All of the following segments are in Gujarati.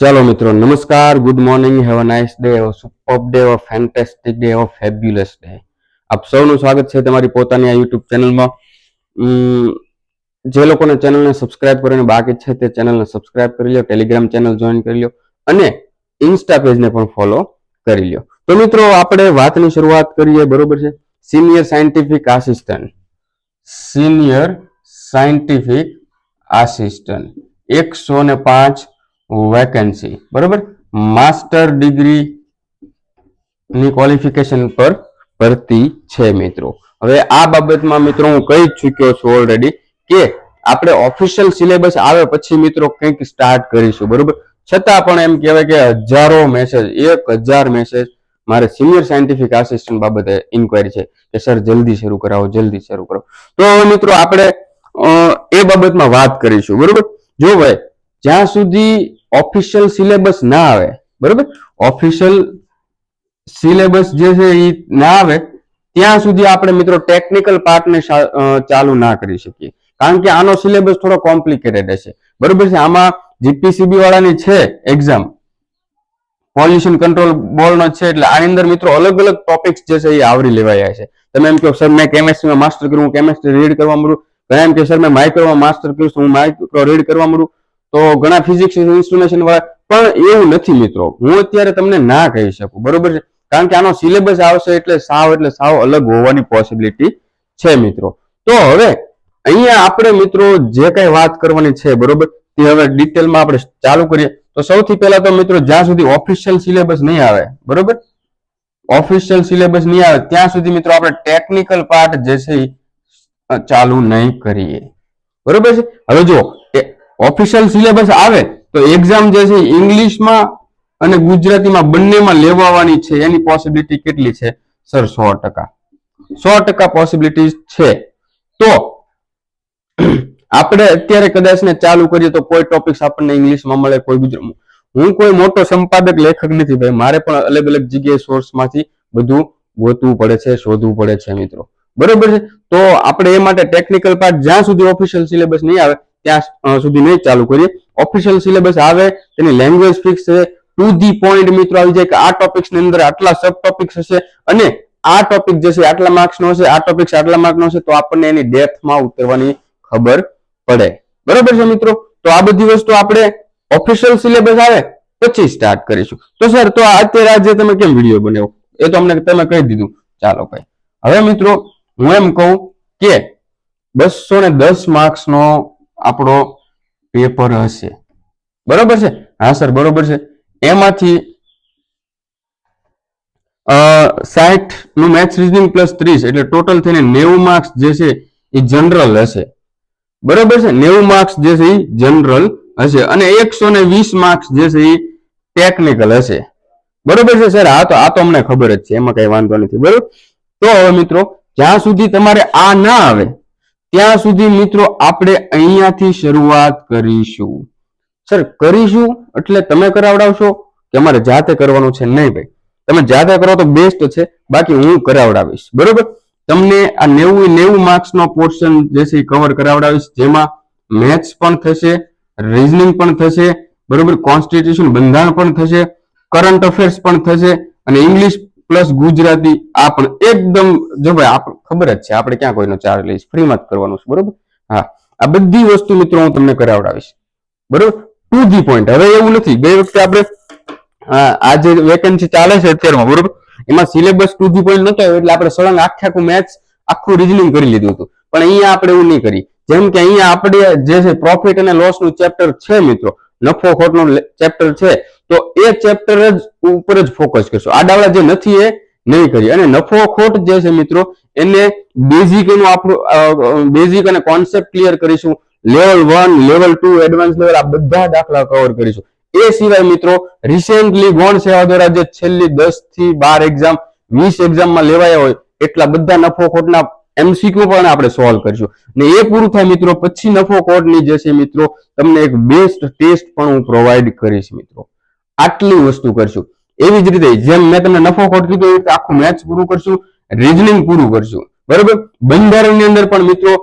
ચાલો મિત્રો, નમસ્કાર. Good morning have a nice day have super day have fantastic day have fabulous day આપ સૌનું સ્વાગત છે તમારી પોતાની આ યુટ્યુબ ચેનલમાં જે લોકોને ચેનલને સબસ્ક્રાઇબ કરીને બાકી છે તે ચેનલને સબસ્ક્રાઇબ કરી લો ટેલિગ્રામ ચેનલ જોઈન કરી લો અને ઇન્સ્ટા પેજને પણ ફોલો કરી લો તો મિત્રો, આપણે વાતની શરૂઆત કરીએ, બરોબર છે? Senior scientific assistant senior scientific assistant એકસો ને પાંચ વેકેન્સી બરોબર? માસ્ટર ડિગ્રી ની ક્વોલિફિકેશન પર ભરતી છે મિત્રો. હવે આ બાબતમાં મિત્રો હું કહી ચૂક્યો છું ઓલરેડી કે આપણે ઓફિશિયલ સિલેબસ આવે પછી મિત્રો કંઈક સ્ટાર્ટ કરીશું, બરોબર? છતાં પણ એમ કહેવાય કે હજારો મેસેજ એક હજાર મેસેજ મારે સિનિયર સાયન્ટિફિક આસિસ્ટન્ટ બાબતે ઇન્કવાયરી છે કે સર જલ્દી શરૂ કરાવો, જલ્દી શરૂ કરાવો તો મિત્રો આપણે એ બાબતમાં વાત કરીશું, બરોબર? જો ભાઈ, જ્યાં સુધી ઓફિશિયલ સિલેબસ ના આવે, બરોબર? ઓફિશિયલ સિલેબસ જે છે એ ના આવે, ત્યાં સુધી આપણે મિત્રો ટેકનિકલ પાર્ટને ચાલુ ના કરી શકીએ. કારણ કે આનો સિલેબસ થોડો કોમ્પ્લિકેટેડ હશે. બરોબર છે? આમાં જીપીસીબી વાળાની છે એક્ઝામ પોલ્યુશન કંટ્રોલ બોર્ડનો છે એટલે આની અંદર મિત્રો અલગ અલગ ટોપિક્સ જે છે એ આવરી લેવાયા છે. તમે એમ કહો, સર, મેં કેમેસ્ટ્રીમાં માસ્ટર કર્યું, હું કેમેસ્ટ્રી રીડ કરવા મળું તમે એમ કે સર, મેં માઇક્રોમાં માસ્ટર કર્યું હું માઇક્રો રીડ કરવા મળું તો ઘણા ફિઝિક્સ ઇન્સ્ટ્રુમેશન વાળા પણ એવું નથી મિત્રો. હું અત્યારે તમને ના કહી શકું. બરોબર છે? કારણ કે આનો સિલેબસ આવશે એટલે સાવ એટલે સાવ અલગ હોવાની પોસિબિલિટી છે મિત્રો. તો હવે અહીંયા આપણે મિત્રો જે કઈ વાત કરવાની છે, બરોબર? તે હવે ડિટેલમાં આપણે ચાલુ કરીએ. તો સૌથી પહેલા તો મિત્રો જ્યાં સુધી ઓફિશિયલ સિલેબસ નહીં આવે, બરોબર? ઓફિશિયલ સિલેબસ નહીં આવે, ત્યાં સુધી મિત્રો આપણે ટેકનિકલ પાર્ટ જે છે ચાલુ નહીં કરીએ. બરોબર છે? હવે જો ઓફિશિયલ સિલેબસ આવે તો એક્ઝામ જે છે ઇંગ્લિશમાં અને ગુજરાતીમાં બંનેમાં લેવાવાની છે. એની પોસિબિલિટી કેટલી છે? સર સો ટકા. સો ટકા પોસિબિલિટી છે. તો આપણે અત્યારે કદાચ ને ચાલુ કરીએ તો કોઈ ટોપિક્સ આપણને ઇંગ્લિશમાં મળે, કોઈ ગુજરાત હું કોઈ મોટો સંપાદક, લેખક નથી ભાઈ. મારે પણ અલગ અલગ જગ્યાએ સોર્સમાંથી બધું ગોતવું પડે છે, શોધવું પડે છે મિત્રો. બરોબર છે? તો આપણે એ માટે ટેકનિકલ પાર્ટ જ્યાં સુધી ઓફિશિયલ સિલેબસ નહીં આવે ત્યાં સુધી નહીં ચાલુ કરીએ. ઓફિશિયલ સિલેબસ આવે, તેની લેંગ્વેજ ફિક્સ છે. ટુ ધી પોઈન્ટ મિત્રો આવી જાય કે આ ટોપિક્સની અંદર આટલા સબ ટોપિક્સ હશે અને આ ટોપિક જે છે આટલા માર્ક્સ નો હશે, આ ટોપિક આટલા માર્ક નો હશે, તો આપણને એની ડેપ્થમાં ઉતરવાની ખબર પડે. બરોબર છે મિત્રો? તો આ બધી વસ્તુ આપણે ઓફિશિયલ સિલેબસ આવે, પછી સ્ટાર્ટ કરીશું. તો સર તો અત્યારે આજે તમે કેમ વીડિયો બનાવ્યો? એ તો અમને તમે કહી દીધું. ચાલો ભાઈ. હવે મિત્રો, હું એમ કહું કે બસો ને દસ માર્ક્સ નો આપણો પેપર હશે. બરોબર છે? હા, સર, બરોબર છે. એમાંથી સાઠનું મેથ્સ રીઝનિંગ પ્લસ ત્રીસ, એટલે ટોટલ થઈને નેવું માર્ક્સ જે છે એ જનરલ હશે. બરોબર છે? નેવું માર્ક્સ જે છે એ જનરલ હશે અને એકસો ને વીસ માર્ક્સ જે છે એ ટેકનિકલ હશે. બરોબર છે, સર? આ તો આ તો અમને ખબર જ છે. એમાં કઈ વાંધો નથી. બરોબર? તો હવે મિત્રો, જ્યાં સુધી તમારે આ ના આવે ત્યાં સુધી મિત્રો આપણે અહીંયાથી શરૂઆત કરીશું. સર કરીશું એટલે તમે કરાવડાવશો કે અમારે જાતે કરવાનું છે? નહીં ભાઈ. તમે જાતે કરો તો બેસ્ટ છે, બાકી હું કરાવડાવીશ. બરોબર? તમને આ નેવું નેવું માર્ક્સ નો પોર્શન જે છે કવર કરાવડાવીશ, જેમાં મેથ્સ પણ થશે રીઝનિંગ પણ થશે, બરોબર? કોન્સ્ટિટ્યુશન બંધારણ પણ થશે કરંટ અફેર્સ પણ થશે, અને ઇંગ્લિશ પ્લસ ગુજરાતી આ પણ એકદમ, જો ભાઈ આપણે, ખબર જ છે, આપણે ક્યાં કોઈનો ચાર્જ લઈશ? ફ્રીમાં જ કરવાનું છે, બરોબર? હા. આ બધી વસ્તુ મિત્રો હું તમને કરાવડાવીશ. બરોબર? ટુ ધી પોઈન્ટ હવે એવું નથી. ગઈ વખતે આપણે આ જે વેકેન્સી ચાલે છે અત્યારમાં, બરોબર? એમાં સિલેબસ ટુ ધી પોઈન્ટ નતો એટલે આપણે સળંગ આખે મેથ્સ આખું રિઝનિંગ કરી લીધું હતું. પણ અહીંયા આપણે એવું નહીં કરી જેમ કે અહીંયા આપણે જે છે પ્રોફિટ અને લોસનું ચેપ્ટર છે મિત્રો. નફો ખોટનું ચેપ્ટર છે. તો એ ચેપ્ટર જ ઉપર જ ફોકસ કરશું. આડાવાળા જે નથી એ નહીં કરી અને નફો ખોટ જે છે મિત્રો, એને બેઝિક એનું આપણું બેઝિક અને કોન્સેપ્ટ ક્લિયર કરીશું. Level one level two advance level આ બધા દાખલા કવર કરીશું. એ સિવાય મિત્રો રિસેન્ટલી ગૌણ સેવા દ્વારા જે છેલ્લી દસથી બાર એક્ઝામ વીસ એક્ઝામમાં લેવાયા હોય, એટલા બધા નફો ખોટના એમસીક્યુ પણ આપણે સોલ્વ કરીશું. ને એ પૂરું થાય મિત્રો, પછી નફો કોડની જે છે મિત્રો, તમને એક બેસ્ટ ટેસ્ટ પણ હું પ્રોવાઈડ કરીશ મિત્રો. આટલી વસ્તુ કરશું. એવી જ રીતે જેમ મેં તમને નફો ખોટ કીધું રીતે આખું મેથ્સ પૂરું કરશું રીઝનિંગ પૂરું કરશું. બરોબર? બંધારણની અંદર પણ મિત્રો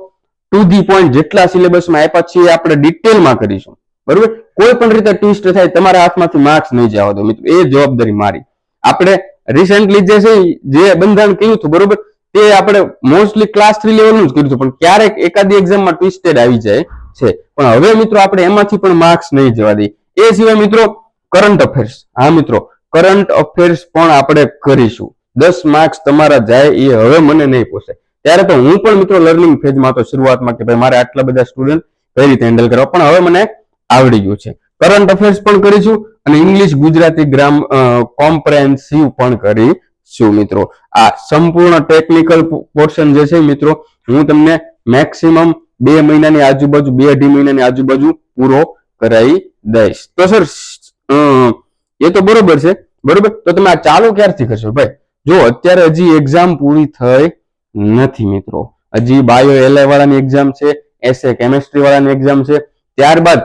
ટુ ધી પોઈન્ટ જેટલા સિલેબસમાં આપ્યા છે એ આપણે ડિટેલમાં કરીશું. બરોબર? કોઈ પણ રીતે ટ્વિસ્ટ થાય તમારા હાથમાંથી માર્ક્સ નહીં જવા દો મિત્રો. એ જવાબદારી મારી. આપણે રિસેન્ટલી જે છે જે બંધારણ કહ્યું હતું, બરોબર? તે આપણે મોસ્ટલી ક્લાસ થ્રી લેવલનું જ કર્યું હતું, પણ ક્યારેક એકાદી એક્ઝામમાં ટ્વિસ્ટેડ આવી જાય છે. પણ હવે મિત્રો આપણે એમાંથી પણ માર્ક્સ નહીં જવા દઈએ. એ સિવાય મિત્રો કરંટ અફેર્સ હા, મિત્રો, કરંટ અફેર્સ પણ આપણે કરીશું. દસ માર્ક્સ તમારા જાય એ હવે મને નહીં પોસાય ત્યારે તો હું પણ, મિત્રો લર્નિંગ ફેઝમાં હતો શરૂઆતમાં કે ભાઈ મારે આટલા બધા સ્ટુડન્ટ કઈ રીતે હેન્ડલ કરવા? પણ હવે મને આવડી ગયું છે. કરંટ અફેર્સ પણ કરીશું અને ઇંગ્લિશ ગુજરાતી ગ્રામ કોમ્પ્રેહેન્સિવ પણ કરીશું, મિત્રો. આ સંપૂર્ણ ટેકનિકલ પોર્શન જે છે, મિત્રો, હું તમને મેક્સિમમ બે મહિનાની આજુબાજુ, બે અઢી મહિનાની આજુબાજુ પૂરો કરાવી દઈશ. તો સર એ તો બરોબર છે. બરોબર? તો તમે આ ચાલુ ક્યારથી કરશો? ભાઈ, જો અત્યારે હજી એક્ઝામ પૂરી થઈ નથી મિત્રો. હજી બાયો એલઆઈ વાળાની એક્ઝામ છે એસએ કેમેસ્ટ્રી વાળાની એક્ઝામ છે, ત્યારબાદ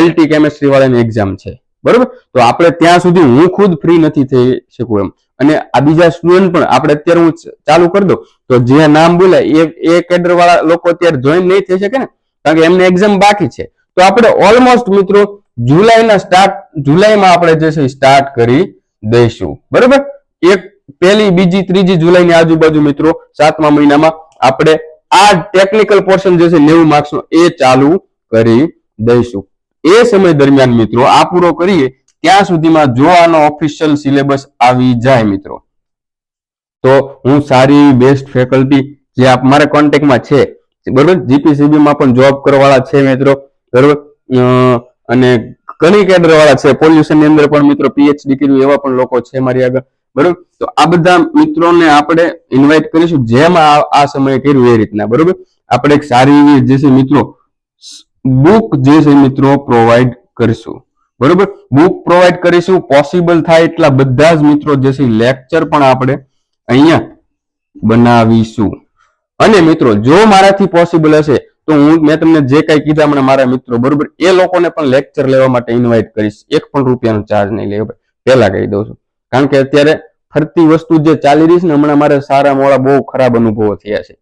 એલટી કેમેસ્ટ્રી વાળાની એક્ઝામ છે. બરોબર? તો આપણે ત્યાં સુધી હું ખુદ ફ્રી નથી થઈ શકું એમ. અને આ બીજા સ્ટુડન્ટ પણ આપણે અત્યારે હું ચાલુ કરી દઉં. તો જે નામ બોલે, એ એ કેડર વાળા લોકો અત્યારે જોઈન નહીં થઈ શકે ને? કારણ કે એમને એક્ઝામ બાકી છે. તો આપણે ઓલમોસ્ટ મિત્રો જુલાઈના સ્ટાર્ટ જુલાઈમાં આપણે જે છે સ્ટાર્ટ કરી દઈશું. બરોબર? એક પહેલી, બીજી, ત્રીજી જુલાઈની આજુબાજુ મિત્રો, સાતમા મહિનામાં આપણે આ ટેકનિકલ પોર્શન જે છે નેવું માર્ક્સનો એ ચાલુ કરી દઈશું. એ સમય દરમિયાન મિત્રો, આ પૂરો કરીએ, ત્યાં સુધીમાં જો આનો ઓફિશિયલ સિલેબસ આવી જાય મિત્રો. તો હું સારી બેસ્ટ ફેકલ્ટી જે આપ મારા કોન્ટેક્ટમાં છે, બરોબર? જીપીસીબીમાં પણ જોબ કરવાવાળા છે મિત્રો, બરોબર? અને ઘણી કેડર વાળા છે. પોલ્યુશનની અંદર પણ મિત્રો પીએચડી કર્યું, એવા પણ લોકો છે મારી આગળ. બરોબર? તો આ બધા મિત્રોને આપણે ઇન્વાઇટ કરીશું, જેમ આ સમયે કર્યું એ રીતના. બરોબર? આપણે એક સારી એવી જે છે મિત્રો બુક જે છે મિત્રો પ્રોવાઈડ કરીશું. બરોબર? બુક પ્રોવાઈડ કરીશું. પોસિબલ થાય એટલા બધા જ મિત્રો જે છે લેક્ચર પણ આપણે અહીંયા બનાવીશું. અને મિત્રો, જો મારાથી પોસિબલ હશે તો હું, મેં તમને જે કઈ કીધા, મને મારા મિત્રો બરોબર, એ લોકોને પણ લેક્ચર લેવા માટે ઇન્વાઇટ કરીશ. એક પણ રૂપિયાનો ચાર્જ નહીં લેવો પહેલા કહી દઉં છું. કારણ કે અત્યારે ફરતી વસ્તુ જે ચાલી રહી છે ને, હમણાં મારે સારા મોડા બહુ ખરાબ અનુભવો થયા છે.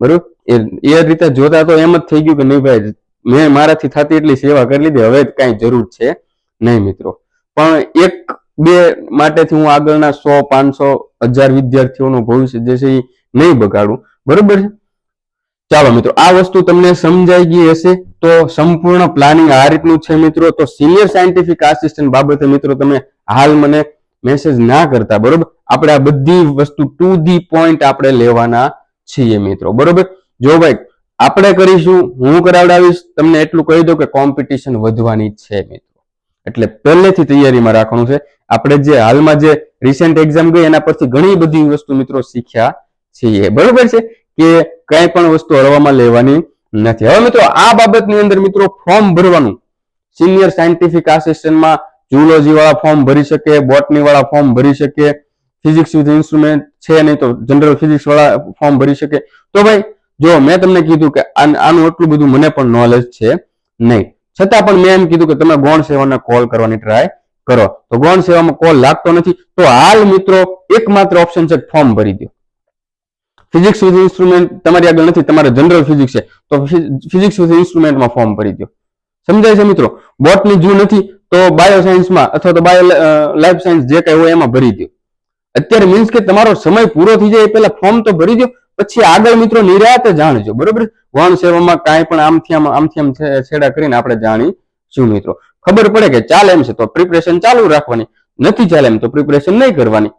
બરોબર? એ એ રીતે જોતા તો એમ જ થઈ ગયું કે નહીં ભાઈ, મેં મારાથી થતી એટલી સેવા કરી લીધી, હવે કાંઈ જરૂર છે નહીં મિત્રો. પણ એક, બે માટેથી હું આગળના સો, પાંચસો હજાર વિદ્યાર્થીઓનું ભવિષ્ય જે છે એ નહીં બગાડું. બરોબર છે? ચાલો મિત્રો, આ વસ્તુ તમને સમજાઈ ગઈ હશે. તો સંપૂર્ણ પ્લાનિંગ આ રીતનું છે મિત્રો. તો સિનિયર સાયન્ટિફિક આસિસ્ટન્ટ બાબતે મિત્રો તમે હાલ મને મેસેજ ના કરતા, બરોબર? આપણે આ બધી વસ્તુ ટુ ધી પોઈન્ટ આપણે લેવાના છીએ મિત્રો, બરોબર? જો ભાઈ, આપણે કરીશું, હું કરાવડાવીશ, તમને એટલું કહી દઉં કે કોમ્પિટિશન વધવાની છે મિત્રો. એટલે પહેલેથી તૈયારીમાં રાખવાનું છે. આપણે જે હાલમાં જે રિસેન્ટ એક્ઝામ ગઈ, એના પરથી ઘણી બધી વસ્તુ મિત્રો શીખ્યા છીએ. બરોબર છે? કે કઈ પણ વસ્તુ હળવામાં લેવાની નથી. હવે મિત્રો, આ બાબતની અંદર મિત્રો ફોર્મ ભરવાનું. સિનિયર સાયન્ટિફિક આસિસ્ટન્ટમાં જુલોજી વાળા ફોર્મ ભરી શકે બોટની વાળા ફોર્મ ભરી શકે, ફિઝિક્સ વિથ ઇન્સ્ટ્રુમેન્ટ છે નહીં તો જનરલ ફિઝિક્સ વાળા ફોર્મ ભરી શકે. તો ભાઈ, જો મેં તમને કીધું કે આનું એટલું બધું મને પણ નોલેજ છે નહીં. છતાં પણ મેં એમ કીધું કે તમે ગૌણ સેવાને કોલ કરવાની ટ્રાય કરો. તો ગૌણ સેવામાં કોલ લાગતો નથી. તો હાલ મિત્રો, એકમાત્ર ઓપ્શન છે ફોર્મ ભરી દો ફિઝિક્સ વિથ ઇન્સ્ટ્રુમેન્ટ તમારી આગળ નથી, તમારે જનરલ ફિઝિક્સ છે. તો ફિઝિક્સ વિથ ઇન્સ્ટ્રુમેન્ટમાં ફોર્મ ભરી દો સમજાય છે મિત્રો? બોટની જૂ નથી, તો બાયો સાયન્સમાં અથવા તો બાયો લાઈફ સાયન્સ જે કઈ હોય એમાં ભરી દો અત્યારે મીન્સ કે તમારો સમય પૂરો થઈ જાય એ પહેલા ફોર્મ તો ભરી દો પછી આગળ મિત્રો નિરાતે જાણજો, બરોબર? વણ સેવામાં કાંઈ પણ આમથી આમ આમથી આમ છેડા કરીને આપણે જાણીશું મિત્રો. ખબર પડે કે ચાલે એમ છે, તો પ્રિપરેશન ચાલુ રાખવાની. નથી ચાલે એમ તો પ્રિપરેશન નહીં કરવાની.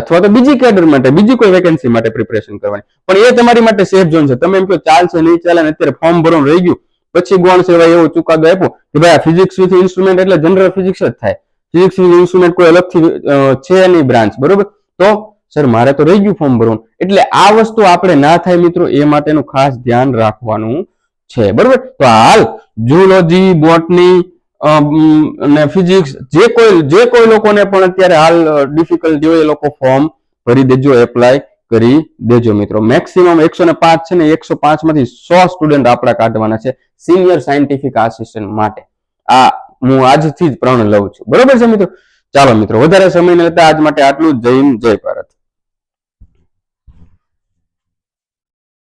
અથવા તો બીજી કેડર માટે, બીજી કોઈ વેકેન્સી માટે પ્રિપરેશન કરવાની. પણ એ તમારી માટે સેફ ઝોન છે. તમે એમ કહો ચાલશે નહીં ચાલે અત્યારે ફોર્મ ભરવાનું રહી ગયું. પછી ગૌણ સેવા એવો ચુકાદો આપ્યો કે ભાઈ આ ફિઝિક્સ વિથ ઇન્સ્ટ્રુમેન્ટ એટલે જનરલ ફિઝિક્સ જ થાય. ફિઝિક્સ વિથ ઇન્સ્ટ્રુમેન્ટ કોઈ અલગથી છે નહીં બ્રાન્ચ બરોબર? તો સર, મારે તો રહી ગયું ફોર્મ ભરવાનું. એટલે આ વસ્તુ આપણે ના થાય મિત્રો, એ માટેનું ખાસ ધ્યાન રાખવાનું છે. બરોબર? તો હાલ જુલોજી બોટની અને ફિઝિક્સ જે કોઈ જે કોઈ લોકોને પણ અત્યારે હાલ ડિફિકલ્ટી હોય એ લોકો ફોર્મ ભરી દેજો એપ્લાય કરી દેજો મિત્રો. મેક્સિમમ એકસો ને પાંચ છે ને એકસો પાંચમાંથી સો સ્ટુડન્ટ આપણા કાઢવાના છે સિનિયર સાયન્ટિફિક આસિસ્ટન્ટ માટે. આ હું આજથી જ પ્રણ લઉં છું. બરોબર છે મિત્રો? ચાલો મિત્રો, વધારે સમય ન લેતા આજ માટે આટલું જ. હિન્દ, જય ભારત.